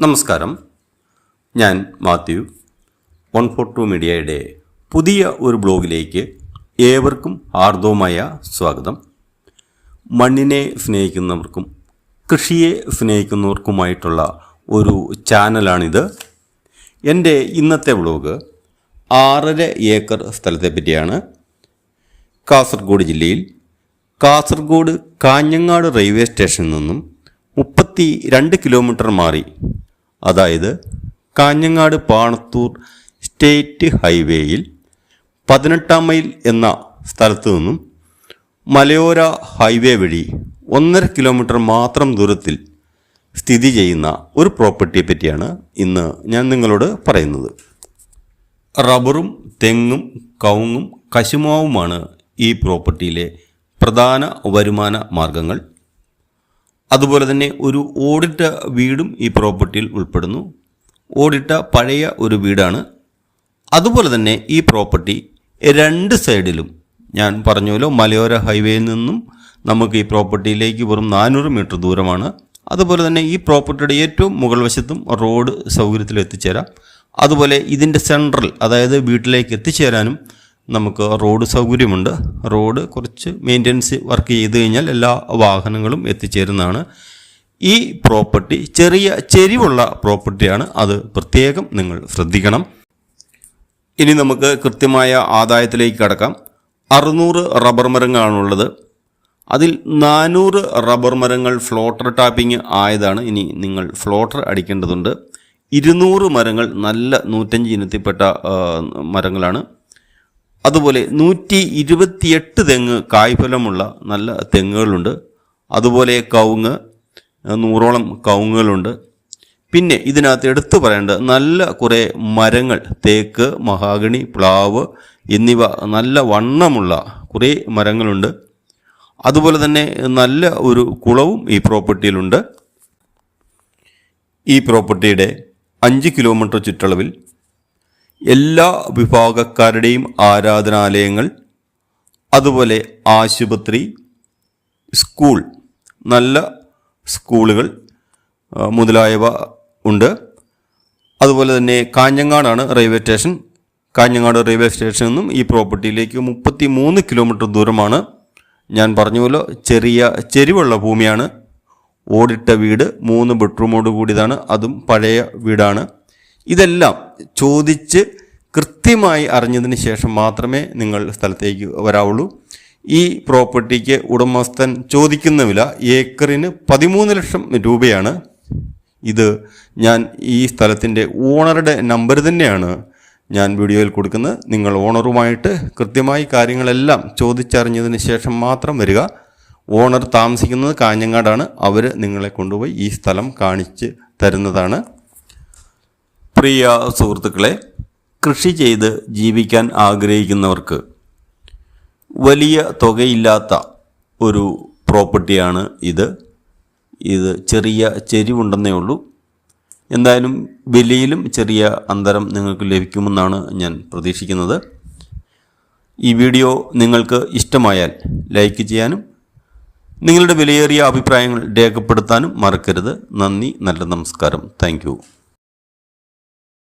നമസ്കാരം. ഞാൻ Mathew. One four to മീഡിയയുടെ പുതിയ ഒരു ബ്ലോഗിലേക്ക് ഏവർക്കും ആർദവുമായ സ്വാഗതം. മണ്ണിനെ സ്നേഹിക്കുന്നവർക്കും കൃഷിയെ സ്നേഹിക്കുന്നവർക്കുമായിട്ടുള്ള ഒരു ചാനലാണിത്. എന്റെ ഇന്നത്തെ ബ്ലോഗ് ആറര ഏക്കർ സ്ഥലത്തെ പറ്റിയാണ്. കാസർഗോഡ് ജില്ലയിൽ കാസർഗോഡ് കാഞ്ഞങ്ങാട് റെയിൽവേ സ്റ്റേഷനിൽ നിന്നും മുപ്പത്തി രണ്ട് കിലോമീറ്റർ മാറി അതായത് കാഞ്ഞങ്ങാട് പാണത്തൂർ സ്റ്റേറ്റ് ഹൈവേയിൽ പതിനെട്ടാം മൈൽ എന്ന സ്ഥലത്തു നിന്നും മലയോര ഹൈവേ വഴി ഒന്നര കിലോമീറ്റർ മാത്രം ദൂരത്തിൽ സ്ഥിതി ചെയ്യുന്ന ഒരു പ്രോപ്പർട്ടിയെ പറ്റിയാണ് ഇന്ന് ഞാൻ നിങ്ങളോട് പറയുന്നത്. റബ്ബറും തെങ്ങും കവുങ്ങും കശുമാവുമാണ് ഈ പ്രോപ്പർട്ടിയിലെ പ്രധാന വരുമാന മാർഗങ്ങൾ. അതുപോലെ തന്നെ ഒരു ഓടിട്ട വീടും ഈ പ്രോപ്പർട്ടിയിൽ ഉൾപ്പെടുന്നു. ഓടിട്ട പഴയ ഒരു വീടാണ്. അതുപോലെ തന്നെ ഈ പ്രോപ്പർട്ടി രണ്ട് സൈഡിലും ഞാൻ പറഞ്ഞല്ലോ മലയോര ഹൈവേയിൽ നിന്നും നമുക്ക് ഈ പ്രോപ്പർട്ടിയിലേക്ക് വെറും നാനൂറ് മീറ്റർ ദൂരമാണ്. അതുപോലെ തന്നെ ഈ പ്രോപ്പർട്ടിയുടെ ഏറ്റവും മുകൾ വശത്തും റോഡ് സൗകര്യത്തിൽ എത്തിച്ചേരാം. അതുപോലെ ഇതിന്റെ സെൻട്രൽ അതായത് വീട്ടിലേക്ക് എത്തിച്ചേരാനും നമുക്ക് റോഡ് സൗകര്യമുണ്ട്. റോഡ് കുറച്ച് മെയിന്റനൻസ് വർക്ക് ചെയ്ത് കഴിഞ്ഞാൽ എല്ലാ വാഹനങ്ങളും എത്തിച്ചേരുന്നതാണ്. ഈ പ്രോപ്പർട്ടി ചെറിയ ചെരിവുള്ള പ്രോപ്പർട്ടിയാണ് അത് പ്രത്യേകം നിങ്ങൾ ശ്രദ്ധിക്കണം. ഇനി നമുക്ക് കൃത്യമായ ആദായത്തിലേക്ക് കടക്കാം. അറുന്നൂറ് റബ്ബർ മരങ്ങളാണുള്ളത്. അതിൽ നാനൂറ് റബ്ബർ മരങ്ങൾ ഫ്ലോട്ടർ ടാപ്പിംഗ് ആയതാണ്. ഇനി നിങ്ങൾ ഫ്ലോട്ടർ അടിക്കേണ്ടതുണ്ട്. ഇരുന്നൂറ് മരങ്ങൾ നല്ല നൂറ്റഞ്ച് ഇനത്തിൽപ്പെട്ട മരങ്ങളാണ്. അതുപോലെ നൂറ്റി ഇരുപത്തിയെട്ട് തെങ്ങ് കായ്ഫലമുള്ള നല്ല തെങ്ങുകളുണ്ട്. അതുപോലെ കവുങ്ങ് നൂറോളം കവുങ്ങുകളുണ്ട്. പിന്നെ ഇതിനകത്ത് എടുത്തു പറയേണ്ട നല്ല കുറേ മരങ്ങൾ തേക്ക് മഹാഗണി പ്ലാവ് എന്നിവ നല്ല വണ്ണമുള്ള കുറേ മരങ്ങളുണ്ട്. അതുപോലെ തന്നെ നല്ല ഒരു കുളവും ഈ പ്രോപ്പർട്ടിയിലുണ്ട്. ഈ പ്രോപ്പർട്ടിയുടെ അഞ്ച് കിലോമീറ്റർ ചുറ്റളവിൽ എല്ലാ വിഭാഗക്കാരുടെയും ആരാധനാലയങ്ങൾ അതുപോലെ ആശുപത്രി സ്കൂൾ നല്ല സ്കൂളുകൾ മുതലായവ ഉണ്ട്. അതുപോലെ തന്നെ കാഞ്ഞങ്ങാടാണ് റെയിൽവേ സ്റ്റേഷൻ. കാഞ്ഞങ്ങാട് റെയിൽവേ സ്റ്റേഷനിൽ നിന്നും ഈ പ്രോപ്പർട്ടിയിലേക്ക് മുപ്പത്തി മൂന്ന് കിലോമീറ്റർ ദൂരമാണ്. ഞാൻ പറഞ്ഞുവല്ലോ ചെറിയ ചെരിവുള്ള ഭൂമിയാണ്. ഓടിട്ട വീട് മൂന്ന് ബെഡ്റൂമോട് കൂടിയതാണ്. അതും പഴയ വീടാണ്. ഇതെല്ലാം ചോദിച്ച് കൃത്യമായി അറിഞ്ഞതിന് ശേഷം മാത്രമേ നിങ്ങൾ സ്ഥലത്തേക്ക് വരാവുള്ളൂ. ഈ പ്രോപ്പർട്ടിക്ക് ഉടമസ്ഥൻ ചോദിക്കുന്ന വില ഏക്കറിന് പതിമൂന്ന് ലക്ഷം രൂപയാണ്. ഇത് ഞാൻ ഈ സ്ഥലത്തിന്റെ ഓണറുടെ നമ്പർ തന്നെയാണ് ഞാൻ വീഡിയോയിൽ കൊടുക്കുന്നത്. നിങ്ങൾ ഓണറുമായിട്ട് കൃത്യമായി കാര്യങ്ങളെല്ലാം ചോദിച്ചറിഞ്ഞതിന് ശേഷം മാത്രം വരിക. ഓണർ താമസിക്കുന്നത് കാഞ്ഞങ്ങാടാണ്. അവർ നിങ്ങളെ കൊണ്ടുപോയി ഈ സ്ഥലം കാണിച്ച് തരുന്നതാണ്. പ്രിയ സുഹൃത്തുക്കളെ കൃഷി ചെയ്ത് ജീവിക്കാൻ ആഗ്രഹിക്കുന്നവർക്ക് വലിയ തുകയില്ലാത്ത ഒരു പ്രോപ്പർട്ടിയാണ് ഇത്. ഇത് ചെറിയ ചെരിവുണ്ടെന്നേ ഉള്ളൂ. എന്തായാലും വിലയിലും ചെറിയ അന്തരം നിങ്ങൾക്ക് ലഭിക്കുമെന്നാണ് ഞാൻ പ്രതീക്ഷിക്കുന്നത്. ഈ വീഡിയോ നിങ്ങൾക്ക് ഇഷ്ടമായാൽ ലൈക്ക് ചെയ്യാനും നിങ്ങളുടെ വിലയേറിയ അഭിപ്രായങ്ങൾ രേഖപ്പെടുത്താനും മറക്കരുത്. നന്ദി നല്ല നമസ്കാരം. താങ്ക്